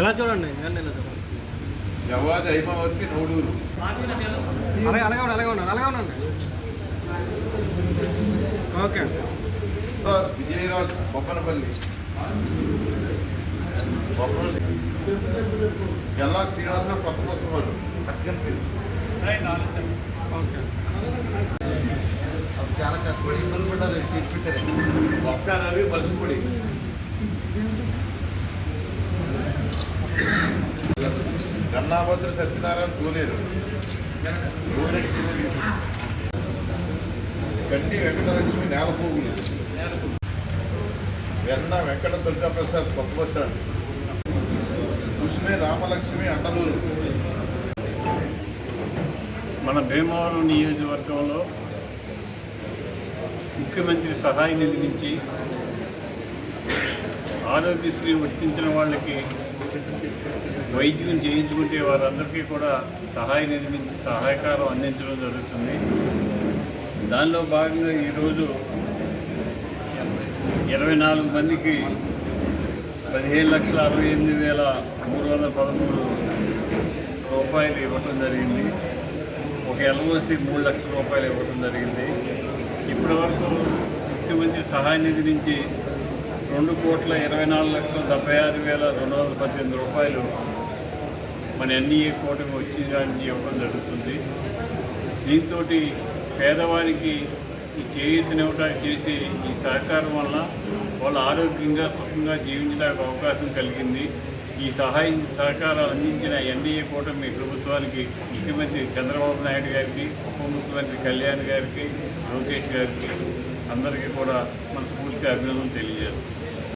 ఇలా చూడండి జవాద్ హైమావతి నోడూరు అలాగే అలాగే ఉండండి అలాగే ఉండండి అలాగే ఉండండి ఓకే. విజయరాజ్ బొమ్మనపల్లి. బొమ్మనపల్లి. జల్లా శ్రీనివాసరావు కొత్త కోసం ఓకే. చాలా కష్టపడి ఇబ్బంది పడ్డారు తీసి పెట్టారు. ఒక్క రవి గన్నాభద్ర సత్యనారాయణ తోలేరు. గోరెడ్డి వెంకటలక్ష్మి నేలపోగులు. వెన్న వెంకట దుర్గాప్రసాద్ కొత్త బస్ స్టాండ్. కుసుమే రామలక్ష్మి అండలూరు మన భీమవరం నియోజకవర్గంలో ముఖ్యమంత్రి సహాయ నిధి నుంచి ఆరోగ్యశ్రీ వర్తించిన వాళ్ళకి వైద్యం చేయించుకుంటే వారందరికీ కూడా సహాయ నిర్మించి సహాయకారం అందించడం జరుగుతుంది. దానిలో భాగంగా ఈరోజు ఇరవై నాలుగు మందికి పదిహేను లక్షల అరవై ఎనిమిది వేల మూడు వందల పదమూడు రూపాయలు ఇవ్వటం జరిగింది. ఒక ఎల్ఓసి మూడు లక్షల రూపాయలు ఇవ్వటం జరిగింది. ఇప్పటివరకు ముఖ్యమంత్రి సహాయ నిధి నుంచి రెండు కోట్ల ఇరవై నాలుగు లక్షల డెబ్బై ఆరు వేల రెండు వందల పద్దెనిమిది రూపాయలు మన ఎన్ఈఏ కూటమి వచ్చిందని దానికి ఇవ్వడం జరుగుతుంది. దీంతో పేదవారికి ఈ చేయూతనివ్వడానికి చేసే ఈ సహకారం వల్ల వాళ్ళు ఆరోగ్యంగా సుఖంగా జీవించడానికి అవకాశం కలిగింది. ఈ సహాయం సహకారాలు అందించిన ఎన్డీఏ కూటమి ప్రభుత్వానికి ముఖ్యమంత్రి చంద్రబాబు నాయుడు గారికి ఉప ముఖ్యమంత్రి కళ్యాణ్ గారికి లోకేష్ గారికి అందరికీ కూడా మనస్ఫూర్తిగా అభినందనలు తెలియజేస్తున్నాం.